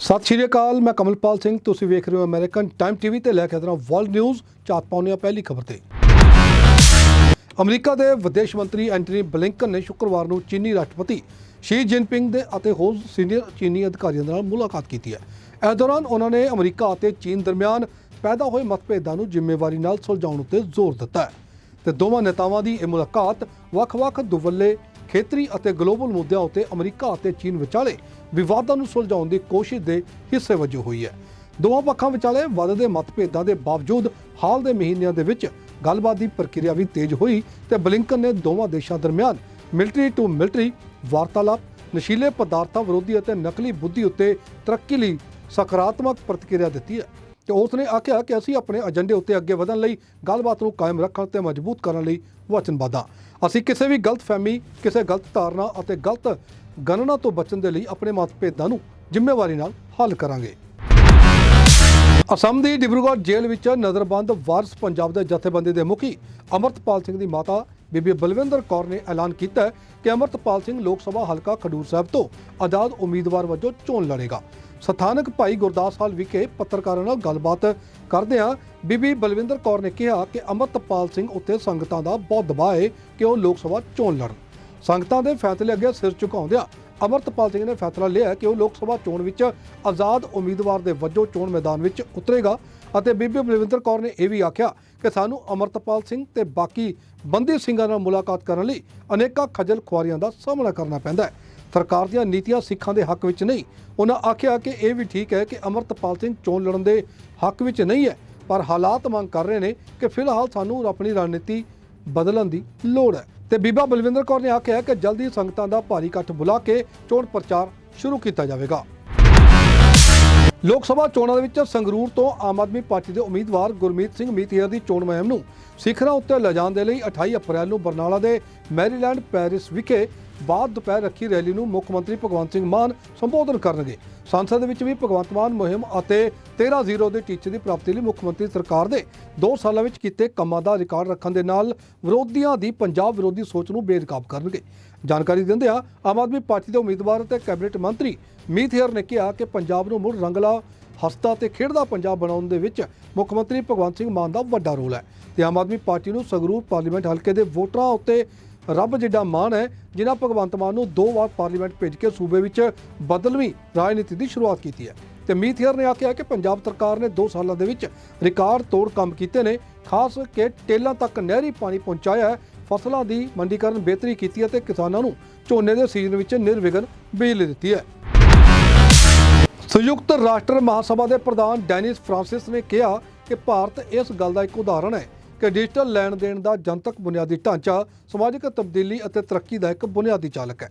ਸਤਿ ਸ਼੍ਰੀ ਅਕਾਲ, ਮੈਂ ਕਮਲਪਾਲ ਸਿੰਘ, ਤੁਸੀਂ ਵੇਖ ਰਹੇ ਹੋ ਅਮਰੀਕਨ ਟਾਈਮ ਟੀਵੀ ਤੇ ਲੈ ਕੇ ਆਇਆ ਵਰਲਡ ਨਿਊਜ਼ ਚਾਤ ਪਾਉਂਦੇ ਹਾਂ ਪਹਿਲੀ ਖਬਰ ਤੇ। ਅਮਰੀਕਾ ਦੇ ਵਿਦੇਸ਼ ਮੰਤਰੀ ਐਂਟਨੀ ਬਲਿੰਕਨ ਨੇ ਸ਼ੁੱਕਰਵਾਰ ਨੂੰ ਚੀਨੀ ਰਾਸ਼ਟਰਪਤੀ ਸ਼ੀ ਜਿਨਪਿੰਗ ਦੇ ਅਤੇ ਹੋਰ ਸੀਨੀਅਰ ਚੀਨੀ ਅਧਿਕਾਰੀਆਂ ਨਾਲ ਮੁਲਾਕਾਤ ਕੀਤੀ ਹੈ। ਇਸ ਦੌਰਾਨ ਉਹਨਾਂ ਨੇ ਅਮਰੀਕਾ ਅਤੇ ਚੀਨ ਦਰਮਿਆਨ ਪੈਦਾ ਹੋਏ ਮਤਭੇਦਾਂ ਨੂੰ ਜ਼ਿੰਮੇਵਾਰੀ ਨਾਲ ਸੁਲਝਾਉਣ ਉੱਤੇ ਜ਼ੋਰ ਦਿੱਤਾ ਹੈ। ਤੇ ਦੋਵਾਂ ਨੇਤਾਵਾਂ ਦੀ ਇਹ ਮੁਲਾਕਾਤ ਵੱਖ-ਵੱਖ ਦੁਵੱਲੇ ਖੇਤਰੀ ਅਤੇ ਗਲੋਬਲ ਮੁੱਦਿਆਂ ਉੱਤੇ ਅਮਰੀਕਾ ਅਤੇ ਚੀਨ ਵਿਚਾਲੇ ਵਿਵਾਦਾਂ ਨੂੰ ਸੁਲਝਾਉਣ ਦੀ ਕੋਸ਼ਿਸ਼ ਦੇ ਹਿੱਸੇ ਵਜੋਂ ਹੋਈ ਹੈ। ਦੋਵਾਂ ਪੱਖਾਂ ਵਿਚਾਲੇ ਵੱਧਦੇ ਮਤਭੇਦਾਂ ਦੇ ਬਾਵਜੂਦ ਹਾਲ ਦੇ ਮਹੀਨਿਆਂ ਦੇ ਵਿੱਚ ਗੱਲਬਾਤ ਦੀ ਪ੍ਰਕਿਰਿਆ ਵੀ ਤੇਜ਼ ਹੋਈ ਤੇ ਬਲਿੰਕਨ ਨੇ ਦੋਵਾਂ ਦੇਸ਼ਾਂ ਦਰਮਿਆਨ ਮਿਲਟਰੀ ਟੂ ਮਿਲਟਰੀ ਵਾਰਤਾਲਾਪ, ਨਸ਼ੀਲੇ ਪਦਾਰਥਾਂ ਵਿਰੋਧੀ ਅਤੇ ਨਕਲੀ ਬੁੱਧੀ ਉੱਤੇ ਤਰੱਕੀ ਲਈ ਸਕਾਰਾਤਮਕ ਪ੍ਰਤੀਕਿਰਿਆ ਦਿੱਤੀ ਹੈ ਤੇ ਉਸ ਨੇ ਆਖਿਆ ਕਿ ਅਸੀਂ ਆਪਣੇ ਏਜੰਡੇ ਉੱਤੇ ਅੱਗੇ ਵਧਣ ਲਈ ਗੱਲਬਾਤ ਨੂੰ ਕਾਇਮ ਰੱਖਣ ਤੇ ਮਜ਼ਬੂਤ ਕਰਨ ਲਈ ਵਚਨਬੱਧ ਹਾਂ ਅਸੀਂ ਕਿਸੇ ਵੀ ਗਲਤਫਹਿਮੀ ਕਿਸੇ ਗਲਤ ਧਾਰਨਾ ਅਤੇ ਗਲਤ ਗਣਨਾ ਤੋਂ ਬਚਣ ਦੇ ਲਈ ਆਪਣੇ ਮਤਭੇਦਾਂ ਨੂੰ ਜ਼ਿੰਮੇਵਾਰੀ ਨਾਲ ਹੱਲ ਕਰਾਂਗੇ। ਅਸਮ ਦੀ ਡਿਬਰੂਗੜ੍ਹ ਜੇਲ੍ਹ ਵਿੱਚ ਨਜ਼ਰਬੰਦ ਵਾਰਸ ਪੰਜਾਬ ਦੇ ਜਥੇਬੰਦੀ ਦੇ ਮੁਖੀ ਅਮਰਤਪਾਲ ਸਿੰਘ ਦੀ ਮਾਤਾ ਬੀਬੀ ਬਲਵਿੰਦਰ ਕੌਰ ਨੇ ਐਲਾਨ ਕੀਤਾ ਕਿ ਅਮਰਤਪਾਲ ਸਿੰਘ ਲੋਕ ਸਭਾ ਹਲਕਾ ਖਡੂਰ ਸਾਹਿਬ ਤੋਂ ਆਜ਼ਾਦ ਉਮੀਦਵਾਰ ਵਜੋਂ ਚੋਣ ਲੜੇਗਾ। ਸਥਾਨਕ ਭਾਈ ਗੁਰਦਾਸ ਹਾਲ ਵਿਖੇ ਪੱਤਰਕਾਰਾਂ ਨਾਲ ਗੱਲਬਾਤ ਕਰਦਿਆਂ ਬੀਬੀ ਬਲਵਿੰਦਰ ਕੌਰ ਨੇ ਕਿਹਾ ਕਿ ਅਮਰਤਪਾਲ ਸਿੰਘ ਉੱਤੇ ਸੰਗਤਾਂ ਦਾ ਬਹੁਤ ਦਬਾਅ ਹੈ ਕਿ ਉਹ ਲੋਕ ਸਭਾ ਚੋਣ ਲੜਨ। ਸੰਗਤਾਂ ਦੇ ਫੈਸਲੇ ਅੱਗੇ ਸਿਰ ਝੁਕਾਉਂਦਿਆਂ ਅਮਰਤਪਾਲ ਸਿੰਘ ਨੇ ਫੈਸਲਾ ਲਿਆ ਕਿ ਉਹ ਲੋਕ ਸਭਾ ਚੋਣ ਵਿੱਚ ਆਜ਼ਾਦ ਉਮੀਦਵਾਰ ਦੇ ਵਜੋਂ ਚੋਣ ਮੈਦਾਨ ਵਿੱਚ ਉਤਰੇਗਾ ਅਤੇ ਬੀਬੀ ਬਲਵਿੰਦਰ ਕੌਰ ਨੇ ਇਹ ਵੀ ਆਖਿਆ ਕਿ ਸਾਨੂੰ ਅਮਰਤਪਾਲ ਸਿੰਘ ਤੇ ਬਾਕੀ ਬੰਦੀ ਸਿੰਘਾਂ ਨਾਲ ਮੁਲਾਕਾਤ ਕਰਨ ਲਈ ਅਨੇਕਾਂ ਖੱਜਲ ਖੁਆਰੀਆਂ ਦਾ ਸਾਹਮਣਾ ਕਰਨਾ ਪੈਂਦਾ ਹੈ। ਸਰਕਾਰ ਦੀਆਂ ਨੀਤੀਆਂ ਸਿੱਖਾਂ ਦੇ ਹੱਕ ਵਿੱਚ ਨਹੀਂ। ਉਹਨਾਂ ਆਖਿਆ ਕਿ ਇਹ ਵੀ ਠੀਕ ਹੈ ਕਿ ਅਮਰਤਪਾਲ ਸਿੰਘ ਚੋਣ ਲੜਨ ਦੇ ਹੱਕ ਵਿੱਚ ਨਹੀਂ ਹੈ, ਪਰ ਹਾਲਾਤ ਮੰਗ ਕਰ ਰਹੇ ਨੇ ਕਿ ਫਿਲਹਾਲ ਸਾਨੂੰ ਆਪਣੀ ਰਣਨੀਤੀ ਬਦਲਣ ਦੀ ਲੋੜ ਹੈ। ਤੇ ਬੀਬਾ ਬਲਵਿੰਦਰ ਕੌਰ ਨੇ ਆਖਿਆ ਕਿ ਜਲਦੀ ਸੰਗਤਾਂ ਦਾ ਭਾਰੀ ਇਕੱਠ ਬੁਲਾ ਕੇ ਚੋਣ ਪ੍ਰਚਾਰ ਸ਼ੁਰੂ ਕੀਤਾ ਜਾਵੇਗਾ। ਲੋਕ ਸਭਾ ਚੋਣਾਂ ਦੇ ਵਿੱਚ ਸੰਗਰੂਰ ਤੋਂ ਆਮ ਆਦਮੀ ਪਾਰਟੀ ਦੇ ਉਮੀਦਵਾਰ ਗੁਰਮੀਤ ਸਿੰਘ ਮੀਤੀਰ ਦੀ ਚੋਣ ਮੁਹਿੰਮ ਨੂੰ ਸਿਖਰਾਂ ਉੱਤੇ ਲਿਜਾਣ ਦੇ ਲਈ 28 ਅਪ੍ਰੈਲ ਨੂੰ ਬਰਨਾਲਾ ਦੇ ਮੈਰੀਲੈਂਡ ਪੈਰਿਸ ਵਿਖੇ ਬਾਅਦ ਦੁਪਹਿਰ ਰੱਖੀ ਰੈਲੀ ਨੂੰ ਮੁੱਖ ਮੰਤਰੀ ਭਗਵੰਤ ਸਿੰਘ ਮਾਨ ਸੰਬੋਧਨ ਕਰਨਗੇ। ਸੰਸਦ ਵਿੱਚ ਵੀ ਭਗਵੰਤ ਮਾਨ ਮੁਹਿੰਮ ਅਤੇ 13-0 ਦੇ ਟੀਚੇ ਦੀ ਪ੍ਰਾਪਤੀ ਲਈ ਮੁੱਖ ਮੰਤਰੀ ਸਰਕਾਰ ਦੇ 2 ਸਾਲਾਂ ਵਿੱਚ ਕੀਤੇ ਕੰਮਾਂ ਦਾ ਰਿਕਾਰਡ ਰੱਖਣ ਦੇ ਨਾਲ ਵਿਰੋਧੀਆਂ ਦੀ ਪੰਜਾਬ ਵਿਰੋਧੀ ਸੋਚ ਨੂੰ ਬੇਨਕਾਬ ਕਰਨਗੇ। ਜਾਣਕਾਰੀ ਦਿੰਦਿਆਂ ਆਮ ਆਦਮੀ ਪਾਰਟੀ ਦੇ ਉਮੀਦਵਾਰ ਅਤੇ ਕੈਬਨਿਟ ਮੰਤਰੀ ਮੀਤ ਹੇਅਰ ਨੇ ਕਿਹਾ ਕਿ ਪੰਜਾਬ ਨੂੰ ਮੁੜ ਰੰਗਲਾ ਹਸਤਾ ਤੇ ਖੇਡਦਾ ਪੰਜਾਬ ਬਣਾਉਣ ਦੇ ਵਿੱਚ ਮੁੱਖ ਮੰਤਰੀ ਭਗਵੰਤ ਸਿੰਘ ਮਾਨ ਦਾ ਵੱਡਾ ਰੋਲ ਹੈ ਤੇ ਆਮ ਆਦਮੀ ਪਾਰਟੀ ਨੂੰ ਸੰਗਰੂਰ ਪਾਰਲੀਮੈਂਟ ਹਲਕੇ ਦੇ ਵੋਟਰਾਂ ਉੱਤੇ ਰੱਬ ਜਿੱਡਾ ਮਾਣ ਹੈ, ਜਿਨ੍ਹਾਂ ਭਗਵੰਤ ਮਾਨ ਨੂੰ ਦੋ ਵਾਰ ਪਾਰਲੀਮੈਂਟ ਭੇਜ ਕੇ ਸੂਬੇ ਵਿੱਚ ਬਦਲਵੀਂ ਰਾਜਨੀਤੀ ਦੀ ਸ਼ੁਰੂਆਤ ਕੀਤੀ ਹੈ। ਤੇ ਮੀਥੀਅਰ ਨੇ ਆਖਿਆ ਕਿ ਪੰਜਾਬ ਸਰਕਾਰ ਨੇ 2 ਸਾਲਾਂ ਦੇ ਵਿੱਚ ਰਿਕਾਰਡ ਤੋੜ ਕੰਮ ਕੀਤੇ ਨੇ, ਖਾਸ ਕੇ ਟੇਲਾਂ ਤੱਕ ਨਹਿਰੀ ਪਾਣੀ ਪਹੁੰਚਾਇਆ ਫਸਲਾਂ ਦੀ ਮੰਡੀਕਰਨ ਬਿਹਤਰੀ ਕੀਤੀ ਹੈ ਤੇ ਕਿਸਾਨਾਂ ਨੂੰ ਝੋਨੇ ਦੇ ਸੀਜ਼ਨ ਵਿੱਚ ਨਿਰਵਿਘਨ ਬਿਜਲੀ ਦਿੱਤੀ ਹੈ। ਸੰਯੁਕਤ ਰਾਸ਼ਟਰ ਮਹਾਸਭਾ ਦੇ ਪ੍ਰਧਾਨ ਡੈਨਿਸ ਫ੍ਰਾਂਸਿਸ ਨੇ ਕਿਹਾ ਕਿ ਭਾਰਤ ਇਸ ਗੱਲ ਦਾ ਇੱਕ ਉਦਾਹਰਣ ਹੈ। ਕਿ ਡਿਜੀਟਲ ਲੈਣ ਦੇਣ ਦਾ ਜਨਤਕ ਬੁਨਿਆਦੀ ਢਾਂਚਾ ਸਮਾਜਿਕ ਤਬਦੀਲੀ ਅਤੇ ਤਰੱਕੀ ਦਾ ਇੱਕ ਬੁਨਿਆਦੀ ਚਾਲਕ ਹੈ।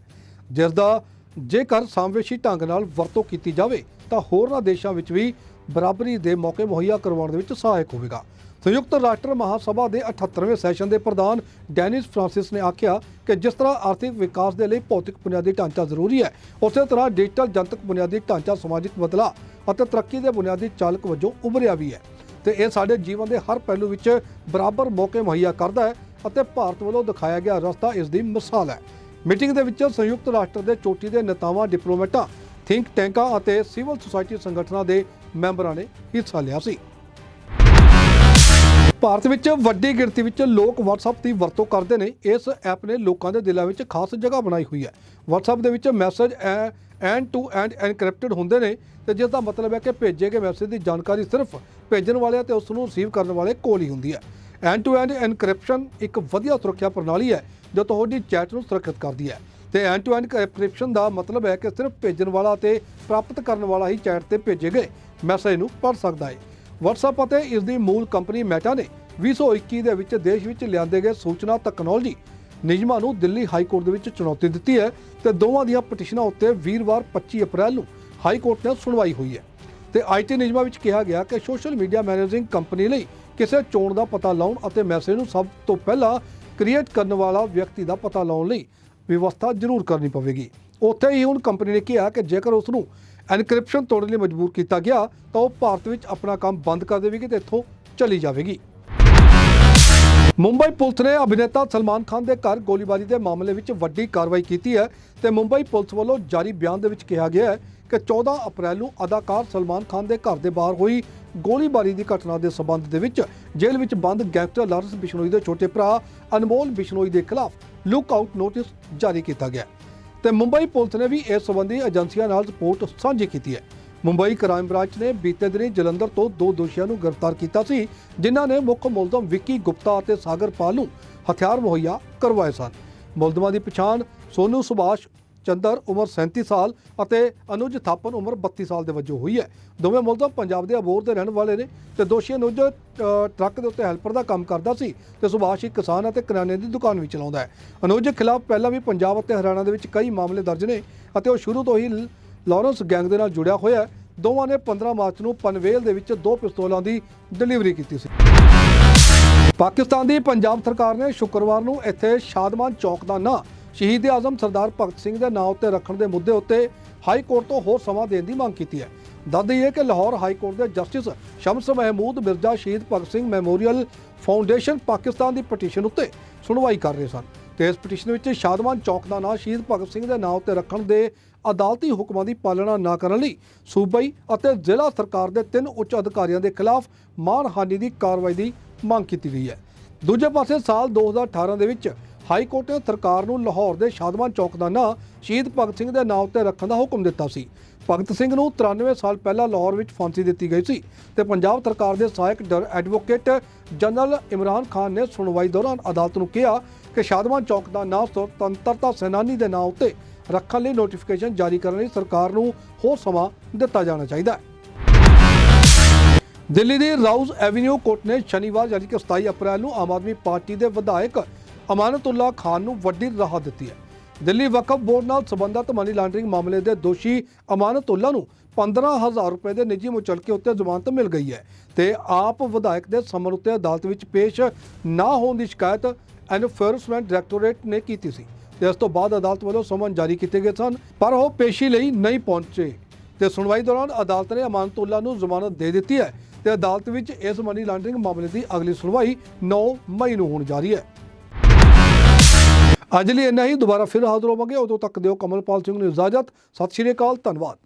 ਜਿਸ ਦਾ ਜੇਕਰ ਸਾਮਵੇਸ਼ੀ ਢੰਗ ਨਾਲ ਵਰਤੋਂ ਕੀਤੀ ਜਾਵੇ, ਤਾਂ ਹੋਰਨਾਂ ਦੇਸ਼ਾਂ ਵਿੱਚ ਵੀ ਬਰਾਬਰੀ ਦੇ ਮੌਕੇ ਮੁਹੱਈਆ ਕਰਵਾਉਣ ਦੇ ਵਿੱਚ ਸਹਾਇਕ ਹੋਵੇਗਾ। ਸੰਯੁਕਤ ਰਾਸ਼ਟਰ ਮਹਾਸਭਾ ਦੇ 78ਵੇਂ ਸੈਸ਼ਨ ਦੇ ਪ੍ਰਧਾਨ ਡੈਨਿਸ ਫ੍ਰਾਂਸਿਸ ਨੇ ਆਖਿਆ ਕਿ ਜਿਸ ਤਰ੍ਹਾਂ ਆਰਥਿਕ ਵਿਕਾਸ ਦੇ ਲਈ ਭੌਤਿਕ ਬੁਨਿਆਦੀ ਢਾਂਚਾ ਜ਼ਰੂਰੀ ਹੈ, ਉਸੇ ਤਰ੍ਹਾਂ ਡਿਜੀਟਲ ਜਨਤਕ ਬੁਨਿਆਦੀ ਢਾਂਚਾ ਸਮਾਜਿਕ ਬਦਲਾਅ ਅਤੇ ਤਰੱਕੀ ਦੇ ਬੁਨਿਆਦੀ ਚਾਲਕ ਵਜੋਂ ਉਭਰਿਆ ਵੀ ਹੈ। ਤੇ ਇਹ ਸਾਡੇ ਜੀਵਨ ਦੇ ਹਰ ਪਹਿਲੂ ਵਿੱਚ ਬਰਾਬਰ ਮੌਕੇ ਮੁਹੱਈਆ ਕਰਦਾ ਹੈ ਅਤੇ ਭਾਰਤ ਵੱਲੋਂ ਦਿਖਾਇਆ ਗਿਆ ਰਸਤਾ ਇਸ ਦੀ ਮਿਸਾਲ ਹੈ। ਮੀਟਿੰਗ ਦੇ ਵਿੱਚ ਸੰਯੁਕਤ ਰਾਸ਼ਟਰ ਦੇ ਚੋਟੀ ਦੇ ਨੇਤਾਵਾਂ, ਡਿਪਲੋਮੈਟਾਂ ਥਿੰਕ ਟੈਂਕਾਂ ਅਤੇ ਸਿਵਲ ਸੁਸਾਇਟੀ ਸੰਗਠਨਾਂ ਦੇ ਮੈਂਬਰਾਂ ਨੇ ਹਿੱਸਾ ਲਿਆ ਸੀ। ਭਾਰਤ ਵਿੱਚ ਵੱਡੀ ਗਿਣਤੀ ਵਿੱਚ ਲੋਕ WhatsApp ਦੀ ਵਰਤੋਂ ਕਰਦੇ ਨੇ। ਇਸ ਐਪ ਨੇ ਲੋਕਾਂ ਦੇ ਦਿਲਾਂ ਵਿੱਚ ਖਾਸ ਜਗ੍ਹਾ ਬਣਾਈ ਹੋਈ ਹੈ। WhatsApp ਦੇ ਵਿੱਚ message end to end encrypted ਹੁੰਦੇ ਨੇ ਤੇ ਜਿਸ ਦਾ ਮਤਲਬ ਹੈ ਕਿ ਭੇਜੇ ਗਏ ਮੈਸੇਜ ਦੀ ਜਾਣਕਾਰੀ ਸਿਰਫ ਭੇਜਣ ਵਾਲੇ ਅਤੇ ਉਸ ਨੂੰ ਰਿਸੀਵ ਕਰਨ ਵਾਲੇ ਕੋਲ ਹੀ ਹੁੰਦੀ ਹੈ। ਐਂਡ ਟੂ ਐਂਡ ਐਨਕ੍ਰਿਪਸ਼ਨ ਇੱਕ ਵਧੀਆ ਸੁਰੱਖਿਆ ਪ੍ਰਣਾਲੀ ਹੈ ਜੋ ਤੁਹਾਡੀ ਚੈਟ ਨੂੰ ਸੁਰੱਖਿਅਤ ਕਰਦੀ ਹੈ। ਤੇ ਐਂਡ ਟੂ ਐਂਡ ਐਨਕ੍ਰਿਪਸ਼ਨ ਦਾ ਮਤਲਬ ਹੈ ਕਿ ਸਿਰਫ ਭੇਜਣ ਵਾਲਾ ਤੇ ਪ੍ਰਾਪਤ ਕਰਨ ਵਾਲਾ ਹੀ ਚੈਟ ਤੇ ਭੇਜੇ ਗਏ ਮੈਸੇਜ ਨੂੰ ਪੜ੍ਹ ਸਕਦਾ ਹੈ। WhatsApp ਅਤੇ ਇਸ ਦੀ ਮੂਲ ਕੰਪਨੀ ਮੈਟਾ ਨੇ 2021 ਦੇ ਵਿੱਚ ਦੇਸ਼ ਵਿੱਚ ਲਿਆਂਦੇ ਗਏ ਸੂਚਨਾ ਤਕਨਾਲੋਜੀ ਨਿਯਮਾਂ ਨੂੰ ਦਿੱਲੀ ਹਾਈ ਕੋਰਟ ਦੇ ਵਿੱਚ ਚੁਣੌਤੀ ਦਿੱਤੀ ਹੈ ਤੇ ਦੋਵਾਂ ਦੀਆਂ ਪਟੀਸ਼ਨਾਂ ਉੱਤੇ ਵੀਰਵਾਰ 25 ਅਪ੍ਰੈਲ ਨੂੰ ਹਾਈ ਕੋਰਟ ਨੇ ਸੁਣਵਾਈ ਹੋਈ ਹੈ। ਤੇ ਆਈਟੀ ਨਿਯਮਾਂ ਵਿੱਚ ਕਿਹਾ ਗਿਆ ਕਿ ਸੋਸ਼ਲ ਮੀਡੀਆ ਮੈਨੇਜਿੰਗ ਕੰਪਨੀ ਲਈ ਕਿਸੇ ਚੋਣ ਦਾ ਪਤਾ ਲਾਉਣ ਅਤੇ ਮੈਸੇਜ ਨੂੰ ਸਭ ਤੋਂ ਪਹਿਲਾਂ ਕ੍ਰੀਏਟ ਕਰਨ ਵਾਲਾ ਵਿਅਕਤੀ ਦਾ ਪਤਾ ਲਾਉਣ ਲਈ ਵਿਵਸਥਾ ਜ਼ਰੂਰ ਕਰਨੀ ਪਵੇਗੀ। ਉੱਥੇ ਹੀ ਹੁਣ ਕੰਪਨੀ ਨੇ ਕਿਹਾ ਕਿ ਜੇਕਰ ਉਸ ਨੂੰ ਐਨਕ੍ਰਿਪਸ਼ਨ ਤੋੜਨ ਲਈ ਮਜਬੂਰ ਕੀਤਾ ਗਿਆ, ਤਾਂ ਉਹ ਭਾਰਤ ਵਿੱਚ ਆਪਣਾ ਕੰਮ ਬੰਦ ਕਰ ਦੇਵੇਗੀ ਤੇ ਇੱਥੋਂ ਚਲੀ ਜਾਵੇਗੀ। ਮੁੰਬਈ ਪੁਲਿਸ ਨੇ ਅਭਿਨੇਤਾ ਸਲਮਾਨ ਖਾਨ ਦੇ ਘਰ ਗੋਲੀਬਾਰੀ ਦੇ ਮਾਮਲੇ ਵਿੱਚ ਵੱਡੀ ਕਾਰਵਾਈ ਕੀਤੀ ਹੈ ਤੇ ਮੁੰਬਈ ਪੁਲਿਸ ਵੱਲੋਂ ਜਾਰੀ ਬਿਆਨ ਦੇ ਵਿੱਚ ਕਿਹਾ ਗਿਆ ਹੈ ਕਿ 14 ਅਪ੍ਰੈਲ ਨੂੰ ਅਦਾਕਾਰ ਸਲਮਾਨ ਖਾਨ ਦੇ ਘਰ ਦੇ ਬਾਹਰ ਹੋਈ ਗੋਲੀਬਾਰੀ ਦੀ ਘਟਨਾ ਦੇ ਸਬੰਧ ਦੇ ਵਿੱਚ ਜੇਲ੍ਹ ਵਿੱਚ ਬੰਦ ਗੈਂਗਸਟਰ ਲਾਰੈਂਸ ਬਿਸ਼ਨੋਈ ਦੇ ਛੋਟੇ ਭਰਾ ਅਨਮੋਲ ਬਿਸ਼ਨੋਈ ਦੇ ਖਿਲਾਫ ਲੁੱਕ ਆਊਟ ਨੋਟਿਸ ਜਾਰੀ ਕੀਤਾ ਗਿਆ ਤੇ ਮੁੰਬਈ ਪੁਲਿਸ ਨੇ ਵੀ ਇਸ ਸੰਬੰਧੀ ਏਜੰਸੀਆਂ ਨਾਲ ਰਿਪੋਰਟ ਸਾਂਝੀ ਕੀਤੀ ਹੈ। ਮੁੰਬਈ ਕ੍ਰਾਈਮ ਬ੍ਰਾਂਚ ਨੇ ਬੀਤੇ ਦਿਨੀ ਜਲੰਧਰ ਤੋਂ ਦੋ ਦੋਸ਼ੀਆਂ ਨੂੰ ਗ੍ਰਿਫਤਾਰ ਕੀਤਾ ਸੀ, ਜਿਨ੍ਹਾਂ ਨੇ ਮੁੱਖ ਮੁਲਜ਼ਮ ਵਿੱਕੀ ਗੁਪਤਾ ਅਤੇ ਸਾਗਰ ਪਾਲ ਨੂੰ ਹਥਿਆਰ ਮੁਹੱਈਆ ਕਰਵਾਏ ਸਨ। ਮੁਲਜ਼ਮਾਂ ਦੀ ਪਛਾਣ ਸੋਨੂ ਸੁਭਾਸ਼ ਚੰਦਰ ਉਮਰ 37 ਸਾਲ ਅਤੇ ਅਨੁਜ ਥਾਪਨ ਉਮਰ 32 ਸਾਲ ਦੇ ਵਜੋਂ ਹੋਈ ਹੈ। ਦੋਵੇਂ ਮੁਲਜ਼ਮ ਪੰਜਾਬ ਦੇ ਅਬੋਰ ਦੇ ਰਹਿਣ ਵਾਲੇ ਨੇ ਤੇ ਦੋਸ਼ੀ ਅਨੁਜ ਟਰੱਕ ਦੇ ਉੱਤੇ ਹੈਲਪਰ ਦਾ ਕੰਮ ਕਰਦਾ ਸੀ ਤੇ ਸੁਭਾਸ਼ ਇੱਕ ਕਿਸਾਨ ਅਤੇ ਕਿਰਾਣੇ ਦੀ ਦੁਕਾਨ ਵੀ ਚਲਾਉਂਦਾ ਹੈ। ਅਨੁਜ ਖਿਲਾਫ ਪਹਿਲਾਂ ਵੀ ਪੰਜਾਬ ਅਤੇ ਹਰਿਆਣਾ ਦੇ ਵਿੱਚ ਕਈ ਮਾਮਲੇ ਦਰਜ ਨੇ ਅਤੇ ਉਹ ਸ਼ੁਰੂ ਤੋਂ ਹੀ ਲਾਰੈਂਸ ਗੈਂਗ ਦੇ ਨਾਲ ਜੁੜਿਆ ਹੋਇਆ ਹੈ। ਦੋਵਾਂ ਨੇ 15 ਮਾਰਚ ਨੂੰ ਪਨਵੇਲ ਦੇ ਵਿੱਚ ਦੋ ਪਿਸਤੌਲਾਂ ਦੀ ਡਿਲੀਵਰੀ ਕੀਤੀ ਸੀ। ਪਾਕਿਸਤਾਨ ਦੀ ਪੰਜਾਬ ਸਰਕਾਰ ਨੇ ਸ਼ੁੱਕਰਵਾਰ ਨੂੰ ਇੱਥੇ ਸ਼ਾਦਮਾਨ ਚੌਕ ਦਾ ਨਾਂ ਸ਼ਹੀਦ ਆਜ਼ਮ ਸਰਦਾਰ ਭਗਤ ਸਿੰਘ ਦੇ ਨਾਂ ਉੱਤੇ ਰੱਖਣ ਦੇ ਮੁੱਦੇ ਉੱਤੇ ਹਾਈ ਕੋਰਟ ਤੋਂ ਹੋਰ ਸਮਾਂ ਦੇਣ ਦੀ ਮੰਗ ਕੀਤੀ ਹੈ। ਦੱਸ ਦਈਏ ਕਿ ਲਾਹੌਰ ਹਾਈ ਕੋਰਟ ਦੇ justice Shams Mahmood Mirza Shaheed Bhagat Singh memorial foundation Pakistan ਦੀ ਪਟੀਸ਼ਨ ਉੱਤੇ ਸੁਣਵਾਈ ਕਰ ਰਹੇ ਸਨ। ਤੇ ਇਸ ਪਟੀਸ਼ਨ ਵਿੱਚ ਸ਼ਾਦਮਾਨ ਚੌਕ ਦਾ ਨਾਂ ਸ਼ਹੀਦ ਭਗਤ ਸਿੰਘ ਦੇ ਨਾਂ ਉੱਤੇ ਰੱਖਣ ਦੇ ਅਦਾਲਤੀ ਹੁਕਮਾਂ ਦੀ ਪਾਲਣਾ ਨਾ ਕਰਨ ਲਈ ਸੂਬਾਈ ਅਤੇ ਜ਼ਿਲ੍ਹਾ ਸਰਕਾਰ ਦੇ ਤਿੰਨ ਉੱਚ ਅਧਿਕਾਰੀਆਂ ਦੇ ਖਿਲਾਫ ਮਾਣਹਾਨੀ ਦੀ ਕਾਰਵਾਈ ਦੀ ਮੰਗ ਕੀਤੀ ਗਈ ਹੈ। ਦੂਜੇ ਪਾਸੇ ਸਾਲ 2018 ਦੇ ਵਿੱਚ ਹਾਈ ਕੋਰਟ ਨੇ ਸਰਕਾਰ ਨੂੰ ਲਾਹੌਰ ਦੇ ਸ਼ਾਦਮਾਨ ਚੌਕ ਦਾ ਨਾਂ ਸ਼ਹੀਦ ਭਗਤ ਸਿੰਘ ਦੇ ਨਾਂ ਉੱਤੇ ਰੱਖਣ ਦਾ ਹੁਕਮ ਦਿੱਤਾ ਸੀ। ਭਗਤ ਸਿੰਘ ਨੂੰ 93 ਸਾਲ ਪਹਿਲਾਂ ਲਾਹੌਰ ਵਿੱਚ ਫਾਂਸੀ ਦਿੱਤੀ ਗਈ ਸੀ ਤੇ ਪੰਜਾਬ ਸਰਕਾਰ ਦੇ ਸਹਾਇਕ ਡਰ ਐਡਵੋਕੇਟ ਜਨਰਲ ਇਮਰਾਨ ਖਾਨ ਨੇ ਸੁਣਵਾਈ ਦੌਰਾਨ ਅਦਾਲਤ ਨੂੰ ਕਿਹਾ ਕਿ ਸ਼ਾਦਮਾਨ ਚੌਕ ਦਾ ਨਾਂ ਸੁਤੰਤਰਤਾ ਸੈਨਾਨੀ ਦੇ ਨਾਂ ਉੱਤੇ ਰੱਖਣ ਲਈ ਨੋਟੀਫਿਕੇਸ਼ਨ ਜਾਰੀ ਕਰਨ ਲਈ ਸਰਕਾਰ ਨੂੰ ਹੋਰ ਸਮਾਂ ਦਿੱਤਾ ਜਾਣਾ ਚਾਹੀਦਾ ਹੈ। ਦਿੱਲੀ ਦੀ ਰਾਉਜ਼ ਐਵੀਨਿਊ ਕੋਰਟ ਨੇ ਸ਼ਨੀਵਾਰ ਯਾਨੀ ਕਿ 27 ਅਪ੍ਰੈਲ ਨੂੰ ਆਮ ਆਦਮੀ ਪਾਰਟੀ ਦੇ ਵਿਧਾਇਕ ਅਮਾਨਤੁੱਲਾ ਖਾਨ ਨੂੰ ਵੱਡੀ ਰਾਹਤ ਦਿੱਤੀ ਹੈ। ਦਿੱਲੀ ਵਕਫ ਬੋਰਡ ਨਾਲ ਸੰਬੰਧਿਤ ਮਨੀ ਲਾਂਡਰਿੰਗ ਮਾਮਲੇ ਦੇ ਦੋਸ਼ੀ ਅਮਾਨਤੁੱਲਾ ਨੂੰ 15000 ਰੁਪਏ ਦੇ ਨਿੱਜੀ ਮੁਚਲਕੇ ਉੱਤੇ ਜ਼ਮਾਨਤ ਮਿਲ ਗਈ ਹੈ ਤੇ ਆਪ ਵਿਧਾਇਕ ਦੇ ਸਮਰ ਉੱਤੇ ਅਦਾਲਤ ਵਿੱਚ ਪੇਸ਼ ਨਾ ਹੋਣ ਦੀ ਸ਼ਿਕਾਇਤ ਐਨਫੋਰਸਮੈਂਟ ਡਾਇਰੈਕਟੋਰੇਟ ਨੇ ਕੀਤੀ ਸੀ ਤੇ ਇਸ ਤੋਂ ਬਾਅਦ ਅਦਾਲਤ ਵੱਲੋਂ ਸਮਨ ਜਾਰੀ ਕੀਤੇ ਗਏ ਸਨ, ਪਰ ਉਹ ਪੇਸ਼ੀ ਲਈ ਨਹੀਂ ਪਹੁੰਚੇ। ਤੇ ਸੁਣਵਾਈ ਦੌਰਾਨ ਅਦਾਲਤ ਨੇ ਅਮਾਨਤੁੱਲਾ ਨੂੰ ਜ਼ਮਾਨਤ ਦੇ ਦਿੱਤੀ ਹੈ ਤੇ ਅਦਾਲਤ ਵਿੱਚ ਇਸ ਮਨੀ ਲਾਂਡਰਿੰਗ ਮਾਮਲੇ ਦੀ ਅਗਲੀ ਸੁਣਵਾਈ 9 ਮਈ ਨੂੰ ਹੋਣ ਜਾ ਰਹੀ ਹੈ। ਅੱਜ ਲਈ ਇੰਨਾ ਹੀ। ਦੁਬਾਰਾ ਫਿਰ ਹਾਜ਼ਰ ਹੋਵਾਂਗੇ। ਉਦੋਂ ਤੱਕ ਦਿਓ ਕਮਲਪਾਲ ਸਿੰਘ ਨੂੰ ਇਜਾਜ਼ਤ। ਸਤਿ ਸ਼੍ਰੀ ਅਕਾਲ। ਧੰਨਵਾਦ।